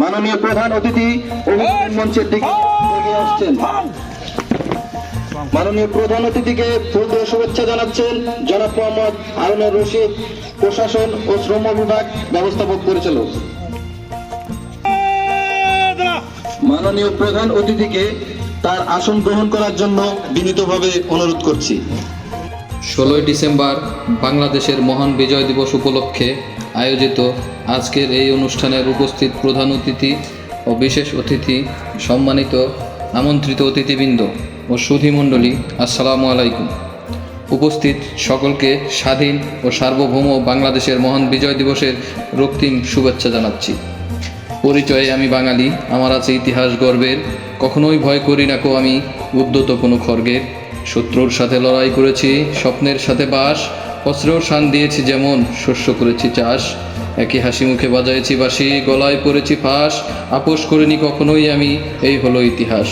মাননীয় প্রধান অতিথি মঞ্চের দিকে আসছেন। মাননীয় প্রধান অতিথিকে ফুল দিয়ে শুভেচ্ছা জানাচ্ছেন জনাব মোহাম্মদ হারুনুর রশিদ, প্রশাসন ও শ্রম বিভাগ ব্যবস্থাপক পরিচালক। মাননীয় প্রধান অতিথিকে তার আসন গ্রহণ করার জন্য বিনীতভাবে অনুরোধ করছি। ষোলোই ডিসেম্বর বাংলাদেশের মহান বিজয় দিবস উপলক্ষে আয়োজিত আজকের এই অনুষ্ঠানের উপস্থিত প্রধান অতিথি ও বিশেষ অতিথি সম্মানিত আমন্ত্রিত অতিথিবৃন্দ ও সুধীমণ্ডলী আসসালামু আলাইকুম। উপস্থিত সকলকে স্বাধীন ও সার্বভৌম বাংলাদেশের মহান বিজয় দিবসের রক্তিম শুভেচ্ছা জানাচ্ছি। পরিচয়ে আমি বাঙালি, আমার আছে ইতিহাস গর্বের, কখনোই ভয় করি না কো আমি উদ্যত কোনো খর্গের। শত্রুর সাথে লড়াই করেছি, স্বপ্নের সাথে বাস অস্ত্রেও শান দিয়েছি যেমন শস্য করেছি চাষ। একই হাসি মুখে বাজাইছি বাসি গলায় পড়েছি ফাঁস। আপোষ করিনি কখনোই আমি, এই হলো ইতিহাস।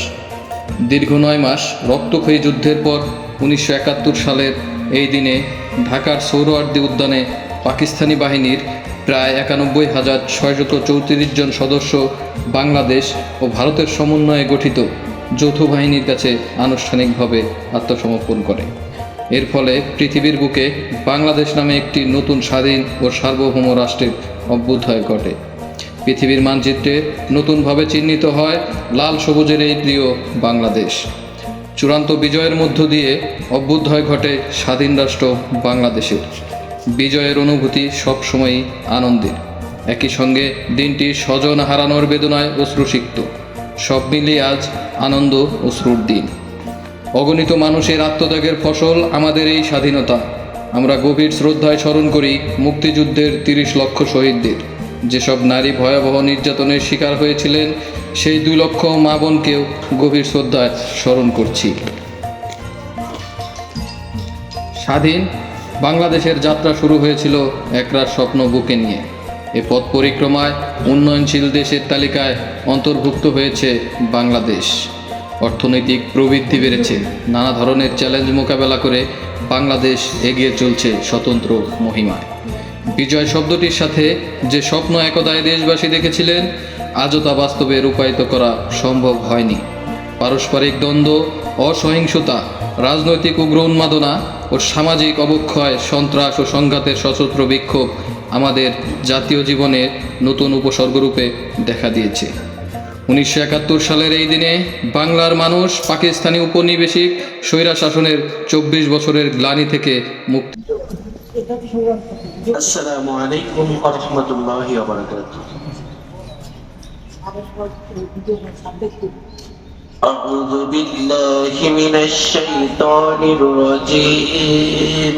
দীর্ঘ নয় মাস রক্তক্ষয়ী যুদ্ধের পর উনিশশো একাত্তর সালের এই দিনে ঢাকার সৌরওয়ার্দী উদ্যানে পাকিস্তানি বাহিনীর প্রায় একানব্বই হাজার ছয়শত চৌত্রিশ জন সদস্য বাংলাদেশ ও ভারতের সমন্বয়ে গঠিত যৌথ বাহিনীর কাছে আনুষ্ঠানিকভাবে আত্মসমর্পণ করে। এর ফলে পৃথিবীর বুকে বাংলাদেশ নামে একটি নতুন স্বাধীন ও সার্বভৌম রাষ্ট্রের অভ্যুদয় ঘটে। পৃথিবীর মানচিত্রে নতুনভাবে চিহ্নিত হয় লাল সবুজের এই প্রিয় বাংলাদেশ। চূড়ান্ত বিজয়ের মধ্য দিয়ে অভ্যুদয় ঘটে স্বাধীন রাষ্ট্র বাংলাদেশের। বিজয়ের অনুভূতি সবসময়ই আনন্দের। একই সঙ্গে দিনটি স্বজন হারানোর বেদনায় অশ্রুসিক্ত। সব মিলিয়ে আজ আনন্দ অশ্রুর দিন। অগণিত মানুষের আত্মত্যাগের ফসল আমাদের এই স্বাধীনতা। আমরা গভীর শ্রদ্ধায় স্মরণ করি মুক্তিযুদ্ধের তিরিশ লক্ষ শহীদদের। যেসব নারী ভয়াবহ নির্যাতনের শিকার হয়েছিলেন, সেই দুই লক্ষ মা বোনকেও গভীর শ্রদ্ধায় স্মরণ করছি। স্বাধীন বাংলাদেশের যাত্রা শুরু হয়েছিল একরার স্বপ্ন বুকে নিয়ে। এ পথ পরিক্রমায় উন্নয়নশীল দেশের তালিকায় অন্তর্ভুক্ত হয়েছে বাংলাদেশ। অর্থনৈতিক প্রবৃদ্ধি বেড়েছে। নানা ধরনের চ্যালেঞ্জ মোকাবেলা করে বাংলাদেশ এগিয়ে চলছে স্বতন্ত্র মহিমায়। বিজয় শব্দটির সাথে যে স্বপ্ন একদায় দেশবাসী দেখেছিলেন, আজও তা বাস্তবে রূপায়িত করা সম্ভব হয়নি। পারস্পরিক দ্বন্দ্ব, অসহিংসতা, রাজনৈতিক উগ্র উন্মাদনা ও সামাজিক অবক্ষয়, সন্ত্রাস ও সংঘাতের সশস্ত্র বিক্ষোভ আমাদের জাতীয় জীবনের নতুন উপসর্গরূপে দেখা দিয়েছে। উনিশশো একাত্তর সালের এই দিনে বাংলার মানুষ পাকিস্তানি উপনিবেশিক স্বৈরা শাসনের চব্বিশ বছরের গ্লানি থেকে মুক্তি السلام عليكم ورحمة الله وبركاته أعوذ بالله من الشيطان الرجيم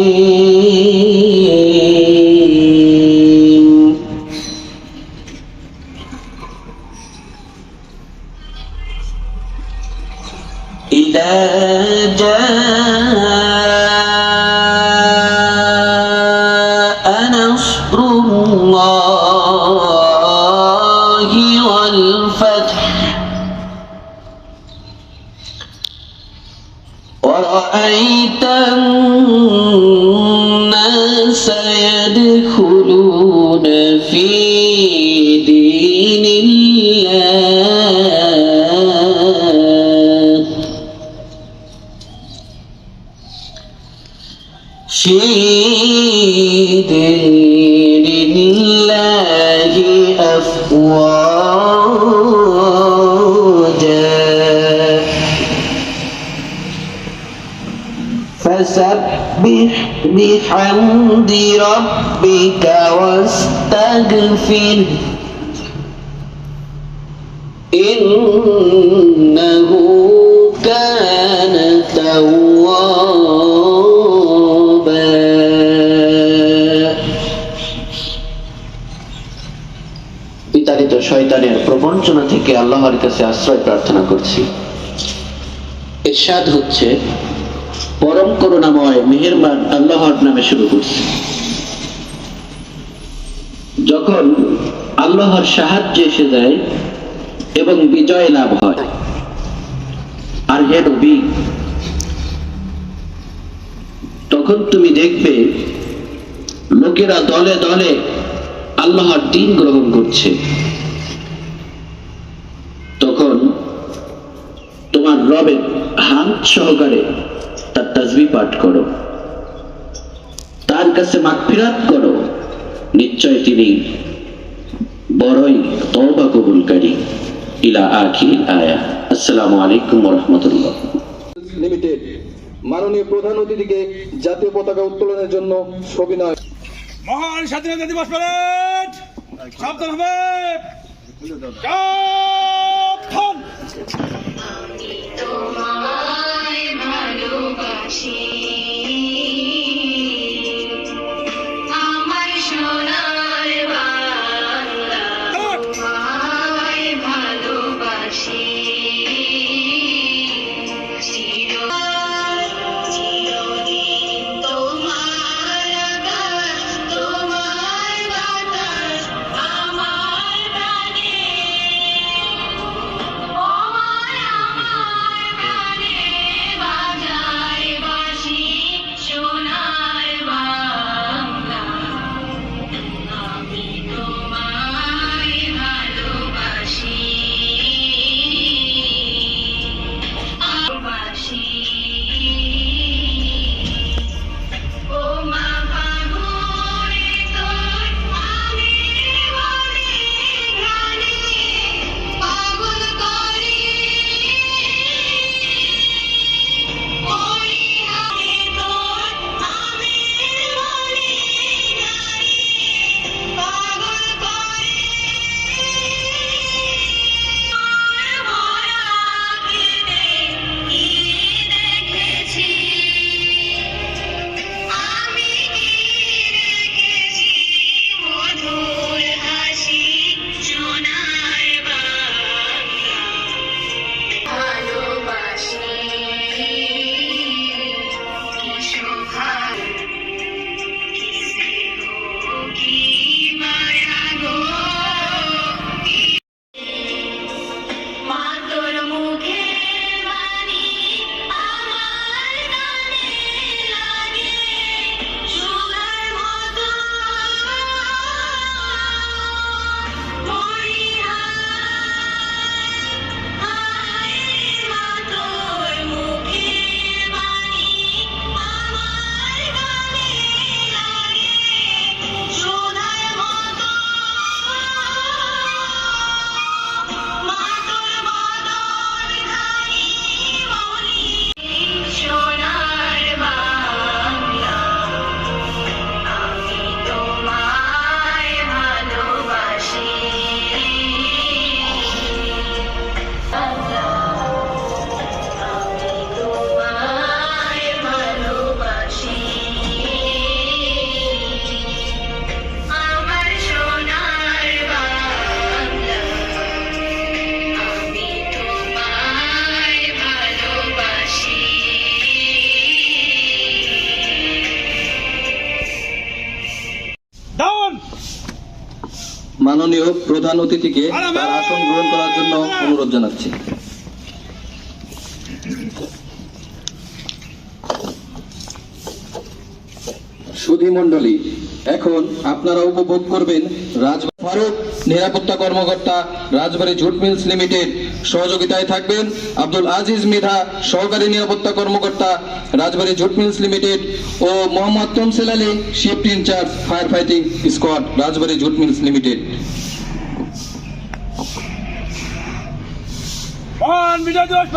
شيد لله أفواجا. فسبح بحمد ربك واستغفر. إن বিতাড়িত শয়তানের প্রবঞ্চনা থেকে আল্লাহর কাছে আশ্রয় প্রার্থনা করছি। এরশাদ হচ্ছে পরম করুণাময়, মেহেরবান আল্লাহর নামে শুরু করছি। যখন আল্লাহর সাহায্য এসে যায় এবং বিজয় লাভ হয়, আর হে নবী যখন তুমি দেখবে লোকেরা দলে দলে আল্লাহর দিন গ্রহণ করছে। তখন তোমার রবের হাত সহকারে তার তাজবি পাঠ করো। তার কাছে মাগফিরাত করো। নিশ্চয় তিনি বড়ই তওবা কবুলকারী। ইলা আখির আয়া। আসসালামু আলাইকুম রাহমাতুল্লাহ লিমিটেড, মাননীয় প্রধান অতিথিকে জাতীয় পতাকা উত্তোলনের জন্য সবিনয়। মহান স্বাধীনতা দিবস প্যারেড সাবধান হবে। তোমায় ভালোবাসি। মাননীয় প্রধান অতিথিকে তার আসন গ্রহণ করার জন্য অনুরোধ জানাচ্ছি। সুধী মন্ডলী এখন আপনারা উপভোগ করবেন রাজ ফারুক নিরাপত্তা কর্মকর্তা রাজবাড়ী জুট মিলস লিমিটেড। সহযোগিতায় থাকবেন আব্দুল আজিজ মিধা, সহকারী নিরাপত্তা কর্মকর্তা Rajbari jute mills limited O Mohammad Tamsil Ali, shift in charge fire fighting squad, Rajbari jute mills limited. মহান বিজয় দিবস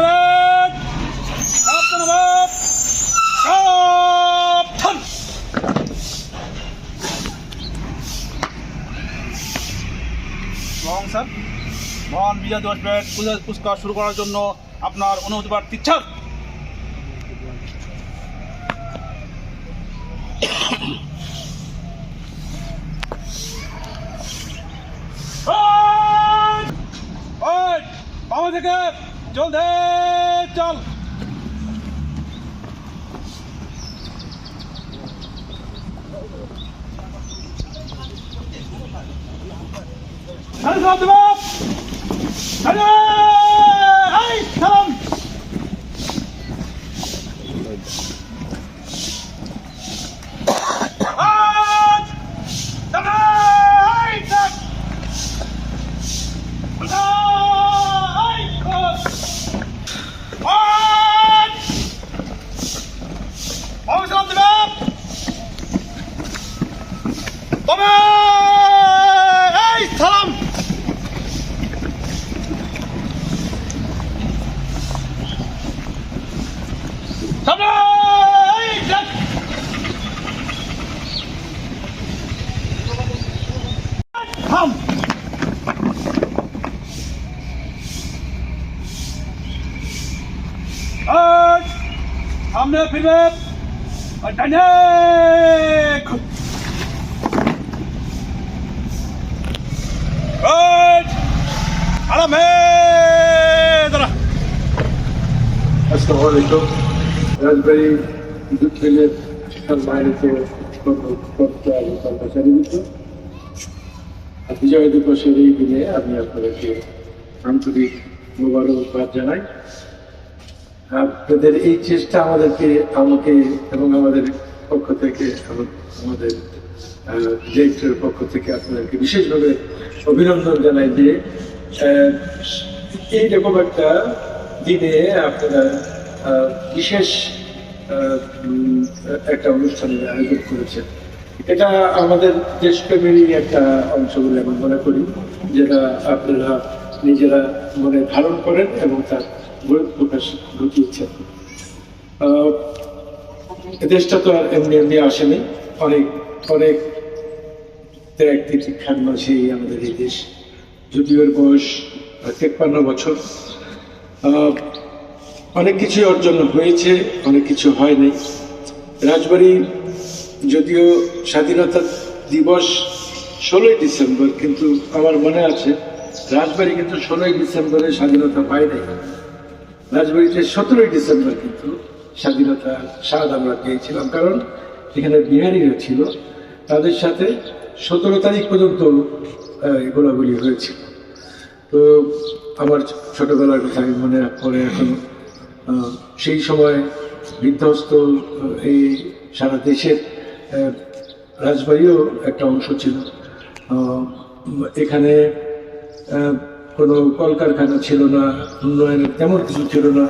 বিজয় দিবস প্যারেড পুরস্কার শুরু করার জন্য আপনার অনুমতি প্রার্থী থেকে চল। চল দেবে সাড়ে এই আর ডানে ঘুর। Right! আরামে, দাঁড়া আসসালামু আলাইকুম রাজবাড়ী বিদ্যুৎ রেলের সম্মানিত আর বিজয় দিবসের এই দিনে আমি আপনাদেরকে আন্তরিক মোবারকবাদ জানাই আপনাদের এই চেষ্টা আমাদেরকে, আমাকে এবং আমাদের পক্ষ থেকে আমাদের ডিরেক্টরের পক্ষ থেকে আপনাদেরকে বিশেষভাবে অভিনন্দন জানাই যে এইরকম একটা দিনে আপনারা বিশেষ একটা অনুষ্ঠানের আয়োজন করেছেন। এটা আমাদের দেশপ্রেমেরই একটা অংশ বলে আমি মনে করি, যেটা আপনারা নিজেরা মনে ধারণ করেন এবং তার প্রকাশ ঘটিয়েছেন দেশটা তো আর এমনি এমনি আসেনি অনেক অনেক ত্যাগ তিতিক্ষার মাঝেই আমাদের এই দেশ যদিও এর বয়স তেপ্পান্ন বছর অনেক কিছু অর্জন হয়েছে অনেক কিছু হয়নি রাজবাড়ি যদিও স্বাধীনতা দিবস ষোলোই ডিসেম্বর, কিন্তু আমার মনে আছে, রাজবাড়ি কিন্তু ষোলোই ডিসেম্বরে স্বাধীনতা পায় নাই। রাজবাড়িতে সতেরোই ডিসেম্বর কিন্তু স্বাধীনতা স্বাদ আমরা পেয়েছিলাম, কারণ এখানে বিহারিরা ছিল। তাদের সাথে সতেরো তারিখ পর্যন্ত গোলাগুলি হয়েছিল। তো আমার ছোটবেলার কথা আমি মনে পড়ে এখন সেই সময় বিধ্বস্ত এই সারা দেশের রাজবাড়িও একটা অংশ ছিল। এখানে কোনো কলকারখানা ছিল না উন্নয়নের তেমন কিছু ছিল না।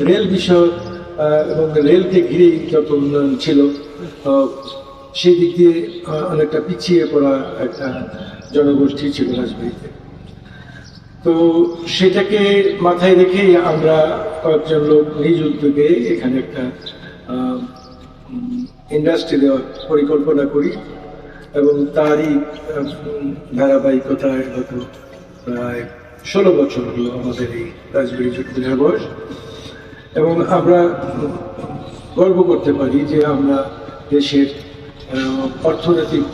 রেল বিষয় আহ, এবং রেলকে ঘিরেই যত উন্নয়ন ছিল সেই দিক দিয়ে অনেকটা পিছিয়ে পড়া একটা জনগোষ্ঠী ছিল রাজবাড়িতে। তো সেটাকে মাথায় রেখেই আমরা কয়েকজন লোক নিজ উদ্যোগে এখানে একটা ইন্ডাস্ট্রি দেওয়ার পরিকল্পনা করি এবং তারই ধারাবাহিকতায় গত প্রায় ষোলো বছর হলো আমাদের এই রাজবাড়ি চুক্তির বয়স। এবং আমরা গর্ব করতে পারি যে আমরা দেশের অর্থনৈতিক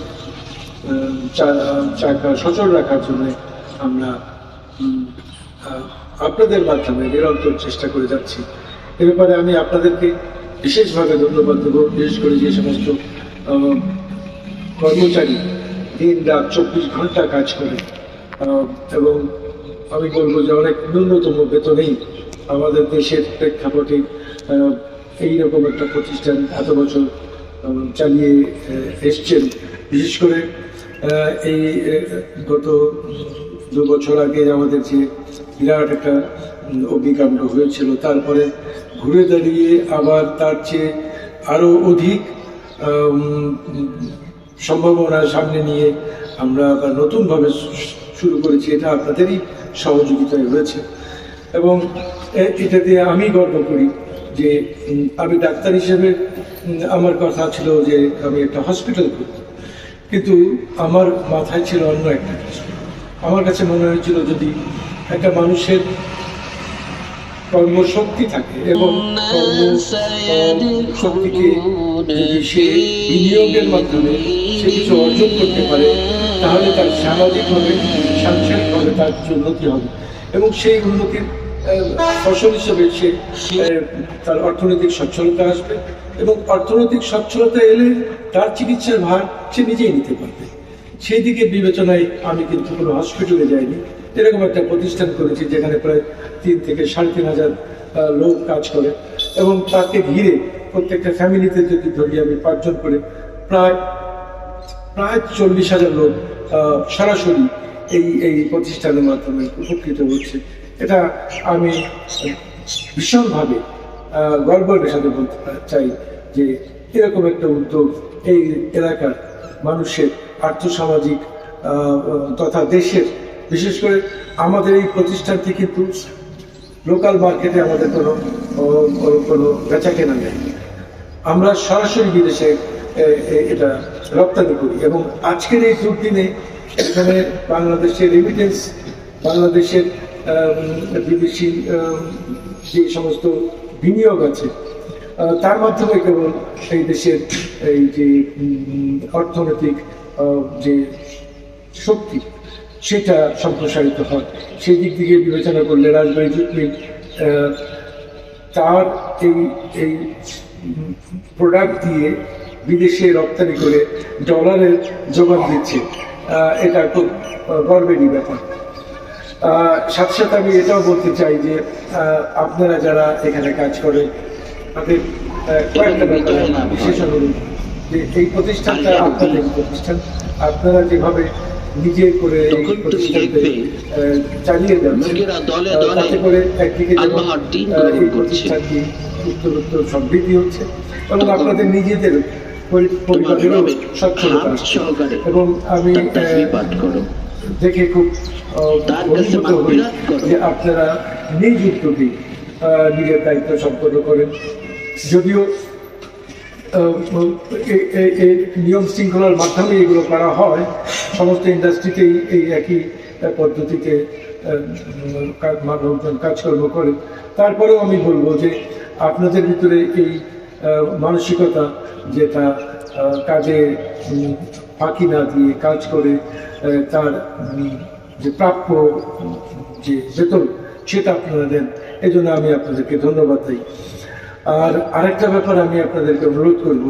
চাকা সচল রাখার জন্য আমরা আপনাদের মাধ্যমে নিরন্তর চেষ্টা করে যাচ্ছি। এ ব্যাপারে আমি আপনাদেরকে বিশেষভাবে ধন্যবাদ দেবো, বিশেষ করে যে সমস্ত কর্মচারী দিন রাত চব্বিশ ঘণ্টা কাজ করে। এবং আমি বলব যে অনেক ন্যূনতম বেতনেই আমাদের দেশের প্রেক্ষাপটে এইরকম একটা প্রতিষ্ঠান এত বছর চালিয়ে এসছেন। বিশেষ করে এই গত দু বছর আগে আমাদের যে বিরাট একটা অগ্নিকাণ্ড হয়েছিল, তারপরে ঘুরে দাঁড়িয়ে আবার তার চেয়ে আরও অধিক সম্ভাবনা সামনে নিয়ে আমরা আবার নতুনভাবে শুরু করেছি, এটা আপনাদেরই সহযোগিতায় হয়েছে এবং এটা দিয়ে আমি গর্ব করি যে আমি ডাক্তার হিসেবে আমার কথা ছিল যে, আমি একটা হসপিটাল করব কিন্তু আমার মাথায় ছিল অন্য একটা কিছু। আমার কাছে মনে হয়েছিল যদি একটা মানুষের কর্মশক্তি থাকে এবং শক্তিকে যদি সে বিনিয়োগের মাধ্যমে সে কিছু অর্জন করতে পারে, তাহলে তার সামাজিকভাবে, সাংসারিকভাবে তার উন্নতি হবে। এবং সেই উন্নতির ফসল হিসেবে সে তার অর্থনৈতিক সচ্ছলতা আসবে এবং অর্থনৈতিক সচ্ছলতা এলে তার চিকিৎসার ভার সে নিজেই নিতে পারবে। সেই দিকে বিবেচনায় আমি কিন্তু কোনো হসপিটালে যাইনি। এরকম একটা প্রতিষ্ঠান করেছি যেখানে প্রায় তিন থেকে সাড়ে তিন হাজার লোক কাজ করে এবং তাকে ঘিরে প্রত্যেকটা ফ্যামিলিতে যদি ধরি আমি পাঁচজন করে প্রায় প্রায় চল্লিশ হাজার লোক সরাসরি এই এই প্রতিষ্ঠানের মাধ্যমে উপকৃত হচ্ছে। এটা আমি ভীষণভাবে গর্বের সাথে বলতে চাই যে এরকম একটা উদ্যোগ এই এলাকার মানুষের আর্থসামাজিক তথা দেশের বিশেষ করে আমাদের এই প্রতিষ্ঠানটি কিন্তু লোকাল মার্কেটে আমাদের কোনো কোনো বেচা কেনা নেই। আমরা সরাসরি বিদেশে এটা রপ্তানি করি এবং আজকের এই দুর্দিনে এখানে বাংলাদেশের রেমিটেন্স বাংলাদেশের বিদেশি যে সমস্ত বিনিয়োগ আছে তার মাধ্যমে কেবল এই দেশের, এই যে অর্থনৈতিক যে শক্তি সেটা সম্প্রসারিত হয়। সেই দিক থেকে বিবেচনা করলে আহ, তার এই এই প্রোডাক্ট দিয়ে বিদেশে রপ্তানি করে ডলারের যোগান দিচ্ছে এটা খুব গর্বেরই ব্যাপার। সাথে সাথে আমি এটাও বলতে চাই যে আপনারা যারা এখানে কাজ করেন তাদের কয়েকটা ব্যাপারে বিশেষ অনুরোধ যে এই প্রতিষ্ঠানটা আপনাদের প্রতিষ্ঠান আপনারা যেভাবে নিজে করে তখন তুমি দেখবে চালিয়ে লোকেরা দলে দলে করে একদিকে আল্লাহর দিন গ্রহণ করছে। উত্তর উত্তর সমৃদ্ধি হচ্ছে এবং আপনাদের নিজেদের পরিবারেরও সচ্ছলতা এবং আমি পাঠ করো। দেখে খুব অভিভূত হই যে আপনারা নিজ উদ্যোগে নিজের দায়িত্ব সম্পন্ন করেন। যদিও নিয়ম শৃঙ্খলার মাধ্যমে এগুলো করা হয়। সমস্ত ইন্ডাস্ট্রিতেই এই একই পদ্ধতিতে উম, কাজকর্ম করে। তারপরেও আমি বলব যে আপনাদের ভিতরে এই মানসিকতা যেটা কাজে ফাঁকি না দিয়ে কাজ করে তার যে প্রাপ্য যে বেতন সেটা আপনারা দেন এই জন্য আমি আপনাদেরকে ধন্যবাদ দিই। আর আরেকটা ব্যাপার আমি আপনাদেরকে অনুরোধ করব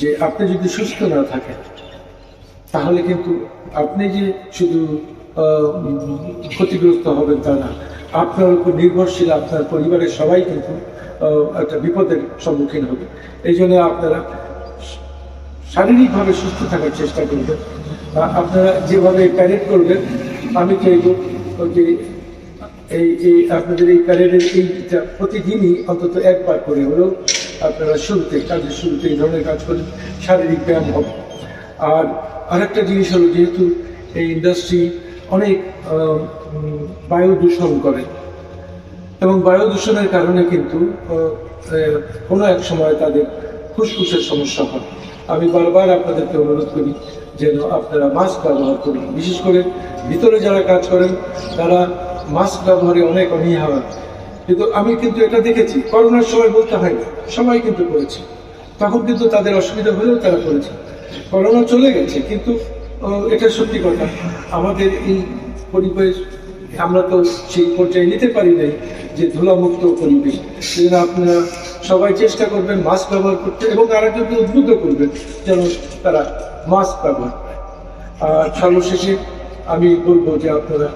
যে আপনি যদি সুস্থ না থাকেন, তাহলে কিন্তু আপনি যে শুধু ক্ষতিগ্রস্ত হবেন তা না, আপনার উপর নির্ভরশীল আপনার পরিবারের সবাই কিন্তু একটা বিপদের সম্মুখীন হবে। এই জন্য আপনারা শারীরিকভাবে সুস্থ থাকার চেষ্টা করবেন। আপনারা যেভাবে প্যারেড করবেন, আমি চাইব যে এই এই আপনাদের এই প্যারেডের এইটা প্রতিদিনই অন্তত একবার করে হলেও আপনারা শুরুতে, কাজের শুরুতে এই ধরনের কাজ করেন শারীরিক ব্যায়াম হবে। আর আরেকটা জিনিস হলো যেহেতু এই ইন্ডাস্ট্রি অনেক বায়ু দূষণ করে, এবং বায়ু দূষণের কারণে কিন্তু কোনো এক সময় তাদের ফুসফুসের সমস্যা হয়। আমি বারবার আপনাদেরকে অনুরোধ করি যেন আপনারা মাস্ক ব্যবহার করুন। বিশেষ করে ভিতরে যারা কাজ করেন, তারা মাস্ক ব্যবহারে অনেক অনীহা কিন্তু আমি কিন্তু এটা দেখেছি, করোনার সময় বলতে হয় না সবাই কিন্তু করেছে। তখন কিন্তু তাদের অসুবিধা হলেও তারা করেছে। করোনা চলে গেছে, কিন্তু এটা সত্যি কথা। আমাদের এই পরিবেশ, আমরা তো সেই পর্যায়ে নিতে পারি নাই যে ধুলামুক্ত পরিবেশ। সেজন্য আপনারা সবাই চেষ্টা করবেন মাস্ক ব্যবহার করতে এবং আরেকজনকে উদ্বুদ্ধ করবেন যেন তারা মাস্ক ব্যবহার করে। আর সর্বশেষে আমি বলব যে আপনারা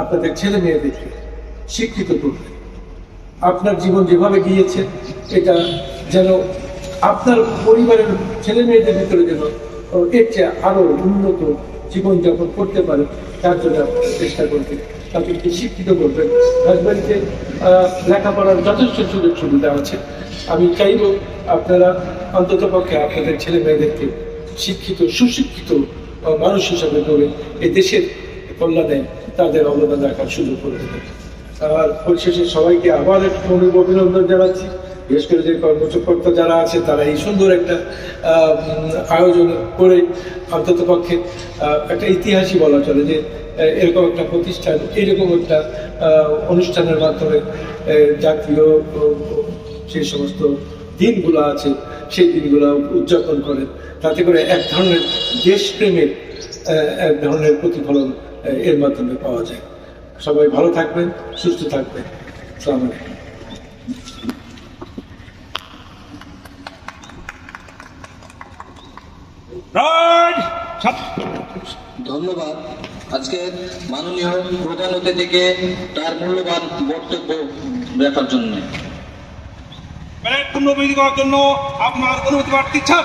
আপনাদের ছেলে মেয়েদেরকে শিক্ষিত করবেন আপনার জীবন যেভাবে গিয়েছে, এটা যেন আপনার পরিবারের ছেলে মেয়েদের ভিতরে যেন এর চেয়ে আরও উন্নত জীবনযাপন করতে পারে, তার জন্য চেষ্টা করবেন। তাদেরকে শিক্ষিত করবেন। রাজবাড়িতে লেখাপড়ার যথেষ্ট সুযোগ সুবিধা আছে। আমি চাইব আপনারা অন্তত পক্ষে আপনাদের ছেলে মেয়েদেরকে শিক্ষিত, সুশিক্ষিত মানুষ হিসাবে গড়ে এই দেশের কল্যাণে তাদের অবদান রাখার সুযোগ করে দেবেন আর পরিশেষে সবাইকে আবার একটু অভিনন্দন জানাচ্ছি। বিশেষ করে যে কর্মকর্তা যারা আছে, তারা এই সুন্দর একটা আয়োজন করে অন্তত পক্ষে একটা ইতিহাসই বলা চলে যে এরকম একটা প্রতিষ্ঠান, এরকম একটা অনুষ্ঠানের মাধ্যমে জাতীয় যে সমস্ত দিনগুলো আছে, সেই দিনগুলো উদযাপন করে তাতে করে এক ধরনের দেশপ্রেমের এক ধরনের প্রতিফলন এর মাধ্যমে পাওয়া যায়। সবাই ভালো থাকবেন সুস্থ থাকবেন। আলাইকুম। ধন্যবাদ। আজকের মাননীয় প্রধান অতিথিকে তার মূল্যবান বক্তব্য দেখার জন্য। করার জন্য আপনার অনুমতি প্রার্থী ছাপ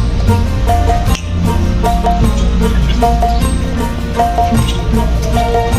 আমার থেকে চল দে চল সোহেল